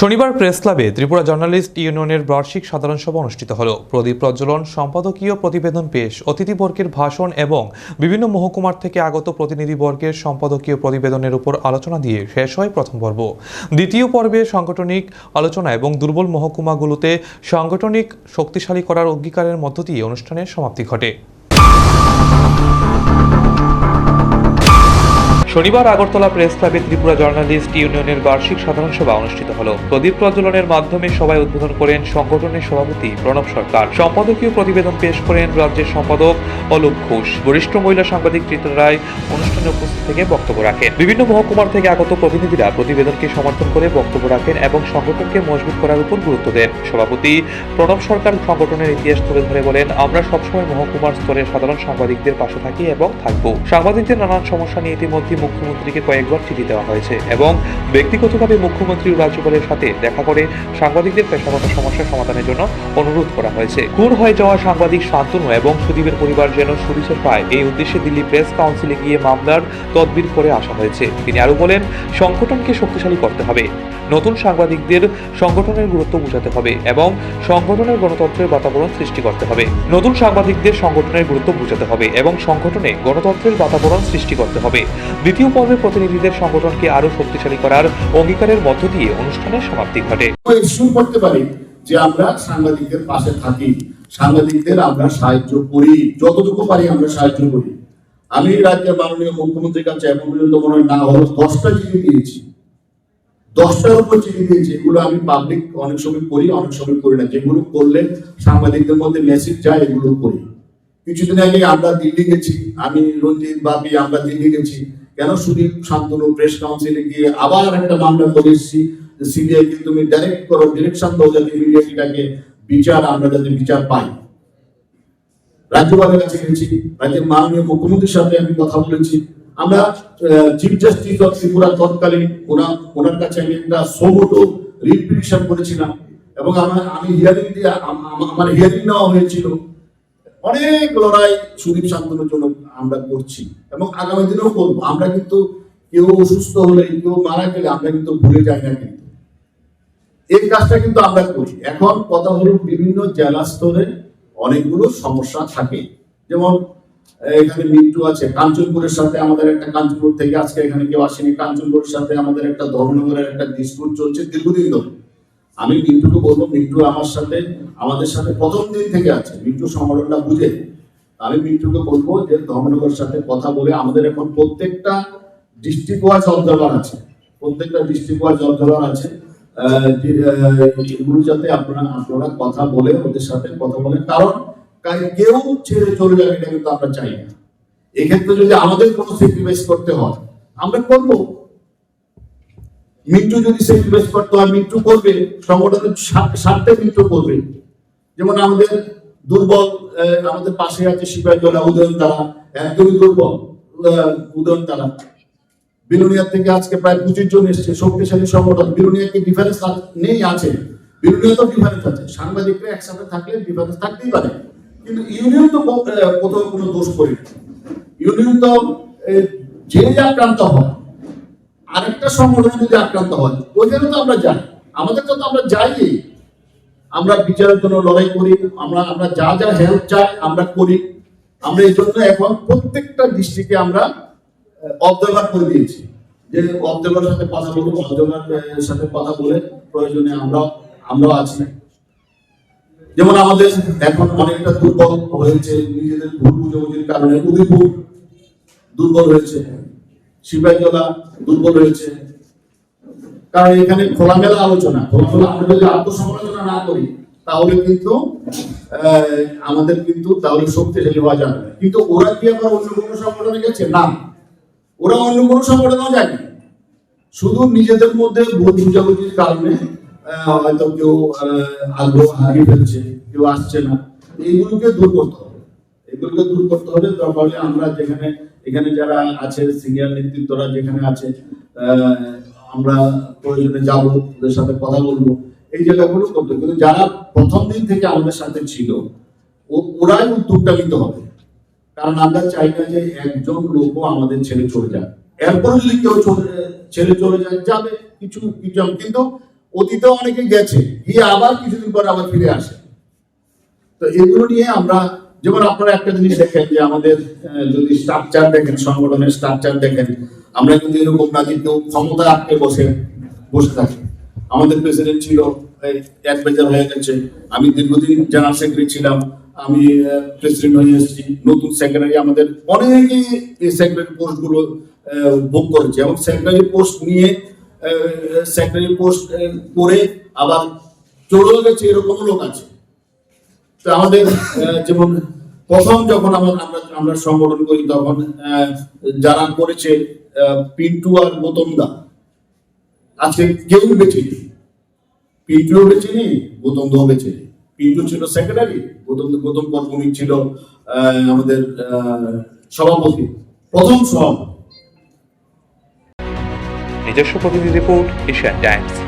শনিবার প্রেস ক্লাবে ত্রিপুরা জার্নালিস্ট ইউনিয়নের বার্ষিক সাধারণ সভা অনুষ্ঠিত হল। প্রদীপ প্রজ্বলন, সম্পাদকীয় প্রতিবেদন পেশ অতিথিবর্গের ভাষণ এবং বিভিন্ন মহকুমার থেকে আগত প্রতিনিধিবর্গের সম্পাদকীয় প্রতিবেদনের উপর আলোচনা দিয়ে শেষ হয় প্রথম পর্ব। দ্বিতীয় পর্বে সাংগঠনিক আলোচনা এবং দুর্বল মহকুমাগুলোতে সাংগঠনিক শক্তিশালী করার অঙ্গীকারের মধ্য দিয়ে অনুষ্ঠানের সমাপ্তি ঘটে। শনিবার আগরতলা প্রেস ক্লাবে ত্রিপুরা জার্নালিস্ট ইউনিয়নের বার্ষিক সাধারণ সভা অনুষ্ঠিত হল। প্রদীপ প্রজ্বলনের মাধ্যমে সভায় উদ্বোধন করেন সংগঠনের সভাপতি প্রণব সরকার। সম্পাদকীয় প্রতিবেদন পেশ করেন রাজ্যের সম্পাদক অলোক ঘোষ। বরিষ্ঠ মহিলা সাংবাদিক চিত্র রায় অনুষ্ঠানে উপস্থিত থেকে বক্তব্য রাখেন। বিভিন্ন মহকুমার থেকে আগত প্রতিনিধিরা প্রতিবেদনকে সমর্থন করে বক্তব্য রাখেন এবং সংগঠনকে মজবুত করার উপর গুরুত্ব দেন। সভাপতি প্রণব সরকার সংগঠনের ইতিহাস তুলে ধরে বলেন, আমরা সবসময় মহকুমার স্তরের সাধারণ সাংবাদিকদের পাশে থাকি এবং থাকব। সাংবাদিকদের নানান সমস্যা নিয়ে ইতিমধ্যে মুখ্যমন্ত্রীকে কয়েকবার চিঠি দেওয়া হয়েছে এবং ব্যক্তিগতভাবে মুখ্যমন্ত্রী রাজ্যপালের সাথে দেখা করে সাংবাদিকদের পেশাগত সমস্যা সমাধানের জন্য অনুরোধ করা হয়েছে। খুন হয়ে যাওয়া সাংবাদিক শান্তনু এবং সুদীপের পরিবার যেন সুবিচার পায়, এই উদ্দেশ্যে দিল্লি প্রেস কাউন্সিলে গিয়ে মামলার তদবির করে আসা হয়েছে। তিনি আরও বলেন, সংগঠনকে শক্তিশালী করতে হবে। নতুন সাংবাদিকদের সংগঠনের গুরুত্ব বোঝাতে হবে এবং সংগঠনের গণতন্ত্রের বাতাবরণ সৃষ্টি করতে হবে। নতুন সাংবাদিকদের সংগঠনের গুরুত্ব বোঝাতে হবে এবং সংগঠনে গণতন্ত্রের বাতাবরণ সৃষ্টি করতে হবে। দ্বিতীয় পর্বে প্রতিনিধিদের সংগঠনকে আরও শক্তিশালী করার অঙ্গীকারের মধ্য দিয়ে অনুষ্ঠানের সমাপ্তি ঘটে। করতে পারি যে আমরা সাংবাদিকদের পাশে থাকি। সাংবাদিকদের আমরা সাহায্য করি। যতটুকু পারি আমরা সাহায্য করি। আমি রাজ্যের মাননীয় মুখ্যমন্ত্রীর কাছে এখন পর্যন্ত মনে না হলো দশটা চিঠি দিয়েছি। দশটার উপর চিঠি দিয়েছি। এগুলো আমি পাবলিক অনেক সময় করি অনেক সময় করি না। যেগুলো করলে সাংবাদিকদের মধ্যে মেসেজ যায়, এগুলো করি। কিছুদিন আগে আমরা দিল্লি গেছি। আমি রঞ্জিত বাপি, আমরা দিল্লি গেছি। কেন সুদীপ শান্তনু প্রেস কাউন্সিলে গিয়ে আবার একটা মামলা করে এসেছি সিবিআই কে তুমি ডাইরেক্ট করো ডিরেকশন দাও যাতে ইমিডিয়েটলিটাকে বিচার, আমরা যাতে বিচার পাই। রাজ্যপালের কাছে গেছি, রাজ্যের মাননীয় মুখ্যমন্ত্রীর সাথে আমি কথা বলেছি। আমরা চিফ জাস্টিস অফ ত্রিপুরা তৎকালীন, ওনার ওনার কাছে আমি একটা সোমোটো রিট করেছিলাম। এবং আমার, আমি হিয়ারিং দিয়ে, আম- আম- আমার হিয়ারিং নেওয়া হয়েছিল। অনেক লড়াই সুদীপ শান্তনুর জন্য আমরা করছি। এবং আগামী দিনেও করব। আমরা কিন্তু কেউ অসুস্থ হলে, কেউ মারা গেলে আমরা কিন্তু ভুলে যাই না কিন্তু। এই কাজটা কিন্তু আমরা করি। এখন কথা হলো বিভিন্ন জেলা স্তরে অনেকগুলো সমস্যা থাকে। যেমন এখানে মৃত্যু আছে। কাঞ্চনপুরের সাথে আমাদের একটা কাঞ্চনপুর থেকে আজকে এখানে কেউ আসেনি। কাঞ্চনপুরের সাথে আমাদের একটা ধর্মনগরের একটা ডিসপুট চলছে দীর্ঘদিন ধরে। আমি মিন্টুকে বলব, মিন্টু আমার সাথে, আমাদের সাথে প্রথম দিন থেকে আছে। মিন্টু সংগঠনটা বুঝে। আমি মিন্টুকে বলব যে ধর্মনগরের সাথে কথা বলে আমাদের এখন প্রত্যেকটা ডিস্ট্রিক্ট ওয়াইজ অবজারভার আছে। প্রত্যেকটা ডিস্ট্রিক্ট ওয়াইজ অবজারভার আছে। এগুলো যাতে আপনারা আপনারা কথা বলে, ওদের সাথে কথা বলে। কারণ কেউ ছেড়ে চলে যাবে এটা কিন্তু আমরা চাই না। এক্ষেত্রে যদি আমাদের কোনো স্যাক্রিফাইস করতে হয়, আমরা করব। মৃত্যু যদি স্যাক্রিফাইস করতে হয় মৃত্যু করবে, সংগঠনের স্বার্থে মৃত্যু করবে। যেমন আমাদের দুর্বল আমাদের পাশে আছে সিপাহী জলা উদয়ন তারা একদমই দুর্বল উদয়ন তারা। বিলুনিয়া থেকে আজকে প্রায় পঁচিশ জন এসছে, শক্তিশালী সংগঠন। বিলুনিয়া কি ডিফারেন্স নেই আছে। বিলুনিয়া তো ডিফারেন্স আছে। সাংবাদিকরা একসাথে থাকলে ডিফারেন্স থাকতেই পারে। কিন্তু ইউনিয়ন তো কোথাও কোনো দোষ করি ইউনিয়ন তো যে আক্রান্ত হয়, আরেকটা সংগঠন যদি আক্রান্ত হয়, ওইখানে তো আমরা যাই। আমাদের তো আমরা যাই আমরা বিচারের জন্য লড়াই করি, আমরা আমরা যা যা হেল্প চাই আমরা করি। আমরা এই জন্য এখন প্রত্যেকটা ডিস্ট্রিক্টে আমরা অবজারভার করে দিয়েছি। যে অবজারভারের সাথে কথা বলব অবজারভার সাথে কথা বলে প্রয়োজনে আমরা, আমরাও আছি। যেমন আমাদের এখন অনেকটা দুর্বল হয়েছে, নিজেদের ভুল বুঝাবুঝির কারণে উদয়পুর দুর্বল হয়েছে। সিপাহীজলা দুর্বল হয়েছে। কারণ এখানে খোলামেলা আলোচনা খোলামেলা যদি আত্মসমালোচনা না করি, তাহলে কিন্তু আমাদের কিন্তু তাহলে শক্তিশালী হওয়া যাবে কিন্তু ওরা কি আবার অন্য কোনো সংগঠনে গেছে? না। ওরা অন্য কোনো সংগঠনেও যায়নি। শুধু নিজেদের মধ্যে বুঝাবুঝির কারণে হয়তো কেউ আগ্রহ হারিয়ে ফেলছে, কেউ আসছে না। এইগুলোকে দূর করতে হবে। এগুলোকে দূর করতে হবে, তাহলে আমরা যেখানে, এখানে যারা আছে সিনিয়র নেতৃত্বরা যেখানে আছে আমরা প্রয়োজনে যাব, ওদের সাথে কথা বলব। এই জায়গাগুলো করতে। কিন্তু যারা প্রথম দিন থেকে আমাদের সাথে ছিল ওরাই উদ্যোগটা নিতে হবে। কারণ আমরা চাই না যে একজন লোকও আমাদের ছেড়ে চলে যায় এরপর যদি কেউ ছেড়ে চলে যায়, যাবে কিছু কিছু কিন্তু অতীতে অনেকে গেছে, গিয়ে আবার কিছুদিন পর আবার ফিরে আসে। তো এগুলো নিয়ে আমরা যেমন আপনারা একটা জিনিস দেখেন যে আমাদের যদি স্ট্রাকচার দেখেন, সংগঠনের স্ট্রাকচার দেখেন, আমরা কিন্তু এরকম না, কিন্তু ক্ষমতা আটকে বসে বসে থাকি। আমাদের প্রেসিডেন্ট ছিল হয়ে গেছে। আমি দীর্ঘদিন জেনারেল সেক্রেটারি ছিলাম, আমি প্রেসিডেন্ট হয়ে এসেছি। নতুন সেক্রেটারি আমাদের অনেকেই এই সেক্রেটারি পোস্টগুলো বুক করেছে। এবং সেক্রেটারি পোস্ট নিয়ে সেক্রেটারি পোস্ট করে আবার চলেও গেছে এরকম লোক আছে। তো আমাদের যেমন প্রথম যখন আমার, আমরা সংগঠন করি, তখন যারা করেছে পিন্টু আর বোতমদা আজকে কেউ বেঁচে নেই পিন্টুও বেঁচে নেই বোতমদাও বেঁচে নেই পিন্টু ছিল সেক্রেটারি গৌতম গৌতম কর্মণিক ছিল আমাদের সভাপতি, প্রথম সভাপতি। নিজস্ব প্রতিনিধি রিপোর্ট এশিয়ান টাইমস।